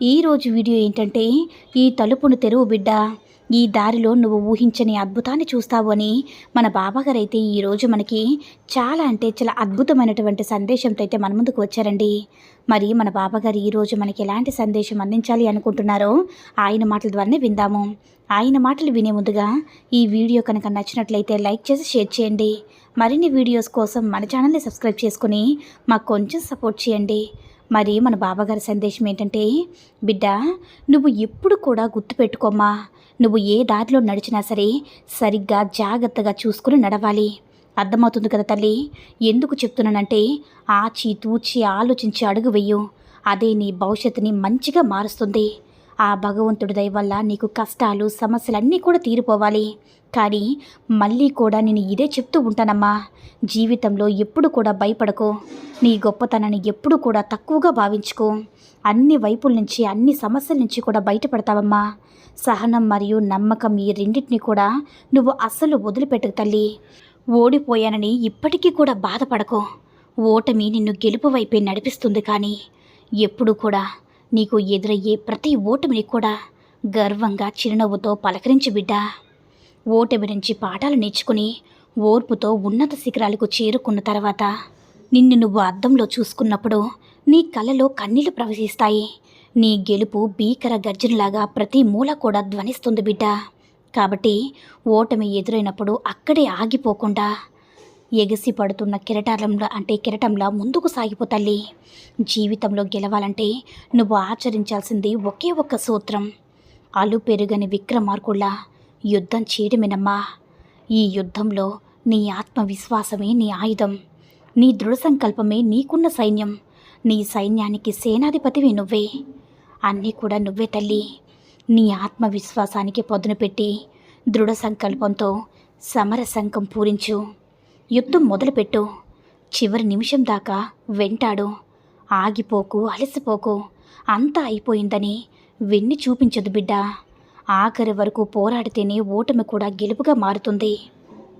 ఈరోజు వీడియో ఏంటంటే ఈ తలుపును తెరువు బిడ్డ ఈ దారిలో నువ్వు ఊహించని అద్భుతాన్ని చూస్తావు అని మన బాబాగారు అయితే ఈరోజు మనకి చాలా అంటే చాలా అద్భుతమైనటువంటి సందేశంతో అయితే మన ముందుకు వచ్చారండి. మరి మన బాబాగారు ఈరోజు మనకి ఎలాంటి సందేశం అందించాలి అనుకుంటున్నారో ఆయన మాటల ద్వారానే విందాము. ఆయన మాటలు వినే ముందుగా ఈ వీడియో కనుక నచ్చినట్లయితే లైక్ చేసి షేర్ చేయండి. మరిన్ని వీడియోస్ కోసం మన ఛానల్ని సబ్స్క్రైబ్ చేసుకుని మాకు కొంచెం సపోర్ట్ చేయండి. మరి మన బాబాగారి సందేశం ఏంటంటే బిడ్డ నువ్వు ఎప్పుడు కూడా గుర్తుపెట్టుకోమ్మా నువ్వు ఏ దారిలో నడిచినా సరే సరిగ్గా జాగ్రత్తగా చూసుకుని నడవాలి. అర్థమవుతుంది కదా తల్లి? ఎందుకు చెప్తున్నానంటే ఆచి తూచి ఆలోచించి అడుగు వెయ్యు అదే నీ భవిష్యత్తుని మంచిగా మారుస్తుంది. ఆ భగవంతుడి దయ వల్ల నీకు కష్టాలు సమస్యలన్నీ కూడా తీరిపోవాలి. కానీ మళ్ళీ కూడా నేను ఇదే చెప్తూ ఉంటానమ్మా. జీవితంలో ఎప్పుడు కూడా భయపడకు. నీ గొప్పతనాన్ని ఎప్పుడు కూడా తక్కువగా భావించుకో. అన్ని వైపుల నుంచి అన్ని సమస్యల నుంచి కూడా బయటపడతావమ్మా. సహనం మరియు నమ్మకం ఈ రెండింటిని కూడా నువ్వు అస్సలు వదిలిపెట్టకు తల్లి. ఓడిపోయానని ఇప్పటికీ కూడా బాధపడకో. ఓటమి నిన్ను గెలుపు వైపే నడిపిస్తుంది కానీ ఎప్పుడు కూడా నీకు ఎదురయ్యే ప్రతి ఓటమిని కూడా గర్వంగా చిరునవ్వుతో పలకరించి బిడ్డా. ఓటమి నుంచి పాఠాలు నేర్చుకుని ఓర్పుతో ఉన్నత శిఖరాలకు చేరుకున్న తర్వాత నిన్ను నువ్వు అద్దంలో చూసుకున్నప్పుడు నీ కళ్ళలో కన్నీళ్ళు ప్రవహిస్తాయి. నీ గెలుపు భీకర గర్జనలాగా ప్రతి మూల కూడా ధ్వనిస్తుంది బిడ్డ. కాబట్టి ఓటమి ఎదురైనప్పుడు అక్కడే ఆగిపోకుండా ఎగసి పడుతున్న కిరటాలంలో అంటే కిరటంలా ముందుకు సాగిపోతల్లి జీవితంలో గెలవాలంటే నువ్వు ఆచరించాల్సింది ఒకే ఒక్క సూత్రం. అలు పెరుగని విక్రమార్కుల్లా యుద్ధం చేయడమేనమ్మా. ఈ యుద్ధంలో నీ ఆత్మవిశ్వాసమే నీ ఆయుధం. నీ దృఢ సంకల్పమే నీకున్న సైన్యం. నీ సైన్యానికి సేనాధిపతివి నువ్వే. అన్నీ కూడా నువ్వే తల్లి. నీ ఆత్మవిశ్వాసానికి పొదును పెట్టి దృఢ సంకల్పంతో సమర సంకం పూరించు. యుద్ధం మొదలుపెట్టు. చివరి నిమిషం దాకా వెంటాడు. ఆగిపోకు అలసిపోకు. అంతా అయిపోయిందని వెన్ని చూపించదు బిడ్డ. ఆఖరి వరకు పోరాడితేనే ఓటమి కూడా గెలుపుగా మారుతుంది.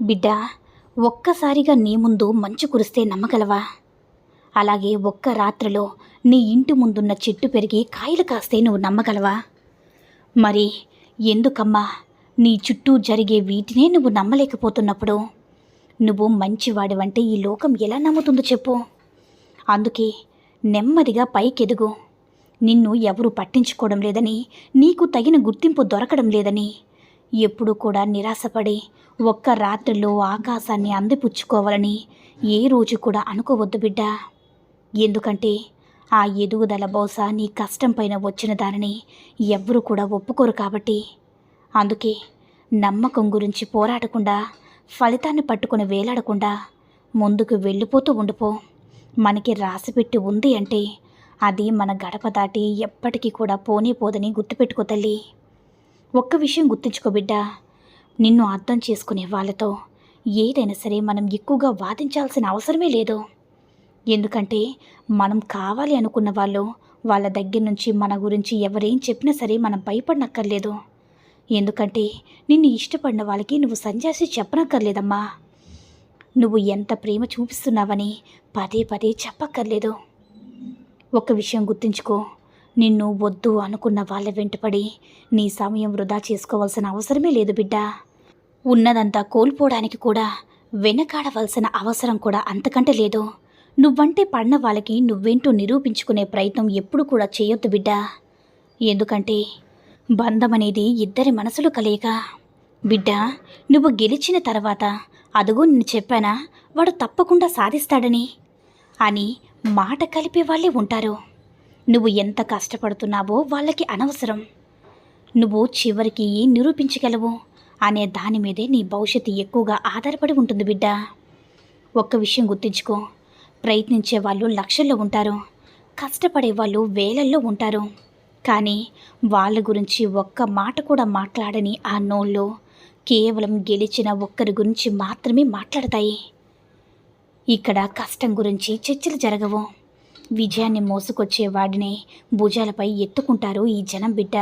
బిడ్డ ఒక్కసారిగా నీ ముందు మంచు కురిస్తే నమ్మగలవా? అలాగే ఒక్క రాత్రిలో నీ ఇంటి ముందున్న చెట్టు పెరిగి కాయలు కాస్తే నువ్వు నమ్మగలవా? మరి ఎందుకమ్మా నీ చుట్టూ జరిగే వీటినే నువ్వు నమ్మలేకపోతున్నప్పుడు? నువ్వు మంచివాడివంటే ఈ లోకం ఎలా నమ్ముతుందో చెప్పు. అందుకే నెమ్మదిగా పైకెదుగు. నిన్ను ఎవరు పట్టించుకోవడం లేదని నీకు తగిన గుర్తింపు దొరకడం లేదని. ఎప్పుడు కూడా నిరాశపడి ఒక్క రాత్రిలో ఆకాశాన్ని అందిపుచ్చుకోవాలని ఏ రోజు కూడా అనుకోవద్దు బిడ్డ. ఎందుకంటే ఆ ఎదుగుదల బహుశా నీ కష్టం పైన వచ్చిన దానిని ఎవ్వరూ కూడా ఒప్పుకోరు కాబట్టి. అందుకే నమ్మకం గురించి పోరాడకుండా ఫలితాన్ని పట్టుకుని వేలాడకుండా ముందుకు వెళ్ళిపోతూ ఉండిపో. మనకి రాసిపెట్టి ఉంది అంటే అది మన గడప దాటి ఎప్పటికీ కూడా పోనీ పోదని గుర్తుపెట్టుకో తల్లి. ఒక్క విషయం గుర్తుంచుకో బిడ్డ. నిన్ను అర్థం చేసుకునే వాళ్ళతో ఏదైనా సరే మనం ఎక్కువగా వాదించాల్సిన అవసరమే లేదు. ఎందుకంటే మనం కావాలి అనుకున్న వాళ్ళు వాళ్ళ దగ్గర నుంచి మన గురించి ఎవరేం చెప్పినా సరే మనం భయపడనక్కర్లేదు. ఎందుకంటే నిన్ను ఇష్టపడిన వాళ్ళకి నువ్వు సంజాసి చెప్పనక్కర్లేదమ్మా. నువ్వు ఎంత ప్రేమ చూపిస్తున్నావని పదే పదే చెప్పక్కర్లేదు. ఒక విషయం గుర్తుంచుకో నిన్ను వద్దు అనుకున్న వాళ్ళ వెంటపడి నీ సమయం వృధా చేసుకోవాల్సిన అవసరమే లేదు బిడ్డ. ఉన్నదంతా కోల్పోవడానికి కూడా వెనకాడవలసిన అవసరం కూడా అంతకంటే లేదు. నువ్వంటే పడిన వాళ్ళకి నువ్వేంటో నిరూపించుకునే ప్రయత్నం ఎప్పుడు కూడా చేయొద్దు బిడ్డ. ఎందుకంటే బంధం అనేది ఇద్దరి మనసులు కలయిక. బిడ్డ నువ్వు గెలిచిన తర్వాత అదుగో నేను చెప్పానా? వాడు తప్పకుండా సాధిస్తాడని. అని మాట కలిపే వాళ్ళే ఉంటారు. నువ్వు ఎంత కష్టపడుతున్నావో వాళ్ళకి అనవసరం. నువ్వు చివరికి ఏం నిరూపించగలవు? అనే దాని మీదే నీ భవిష్యత్తు ఎక్కువగా ఆధారపడి ఉంటుంది బిడ్డ. ఒక్క విషయం గుర్తుంచుకో. ప్రయత్నించే వాళ్ళు లక్షల్లో ఉంటారు. కష్టపడే వాళ్ళు వేలల్లో ఉంటారు. కానీ వాళ్ళ గురించి ఒక్క మాట కూడా మాట్లాడని ఆ నోళ్ళు కేవలం గెలిచిన ఒక్కరి గురించి మాత్రమే మాట్లాడతాయి. ఇక్కడ కష్టం గురించి చర్చలు జరగవు. విజయాన్ని మోసుకొచ్చే వాడిని భుజాలపై ఎత్తుకుంటారు ఈ జనం బిడ్డ.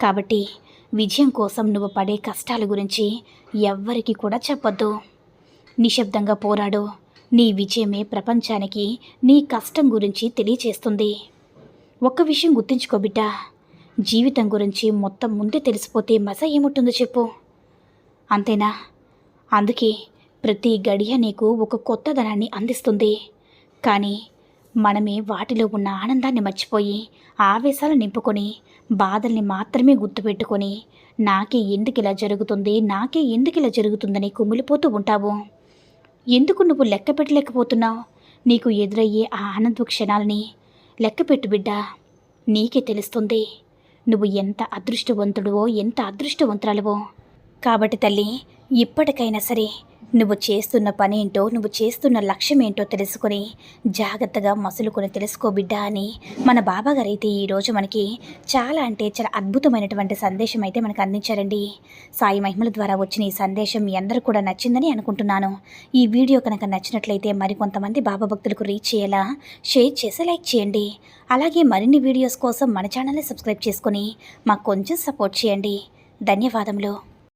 కాబట్టి విజయం కోసం నువ్వు పడే కష్టాల గురించి ఎవ్వరికి కూడా చెప్పొద్దు. నిశ్శబ్దంగా పోరాడు. నీ విజయమే ప్రపంచానికి నీ కష్టం గురించి తెలియచేస్తుంది. ఒక్క విషయం గుర్తుంచుకో బిడ్డ. జీవితం గురించి మొత్తం ముందే తెలిసిపోతే మజ ఏముంటుందో చెప్పు. అంతేనా? అందుకే ప్రతి గడియ నీకు ఒక కొత్తదనాన్ని అందిస్తుంది. కానీ మనమే వాటిలో ఉన్న ఆనందాన్ని మర్చిపోయి ఆవేశాలు నింపుకొని బాధల్ని మాత్రమే గుర్తుపెట్టుకొని నాకే ఎందుకు ఇలా జరుగుతుంది నాకే ఎందుకు ఇలా జరుగుతుందని కుమిలిపోతూ ఉంటావు. ఎందుకు నువ్వు లెక్క పెట్టలేకపోతున్నావు? నీకు ఎదురయ్యే ఆ ఆనంద క్షణాలని లెక్కపెట్టు బిడ్డా. నీకే తెలుస్తుంది. నువ్వు ఎంత అదృష్టవంతుడువో ఎంత అదృష్టవంతురాలువో. కాబట్టి తల్లి ఇప్పటికైనా సరే నువ్వు చేస్తున్న పని ఏంటో నువ్వు చేస్తున్న లక్ష్యం ఏంటో తెలుసుకొని జాగ్రత్తగా మసులుకొని తెలుసుకో బిడ్డ అని మన బాబాగారు అయితే ఈరోజు మనకి చాలా అంటే చాలా అద్భుతమైనటువంటి సందేశం అయితే మనకు అందించారండి. సాయి మహిమల ద్వారా వచ్చిన ఈ సందేశం మీ అందరూ కూడా నచ్చిందని అనుకుంటున్నాను. ఈ వీడియో కనుక నచ్చినట్లయితే మరికొంతమంది బాబా భక్తులకు రీచ్ చేయాలా షేర్ చేసి లైక్ చేయండి. అలాగే మరిన్ని వీడియోస్ కోసం మన ఛానల్ని సబ్స్క్రైబ్ చేసుకొని మాకు కొంచెం సపోర్ట్ చేయండి. ధన్యవాదములు.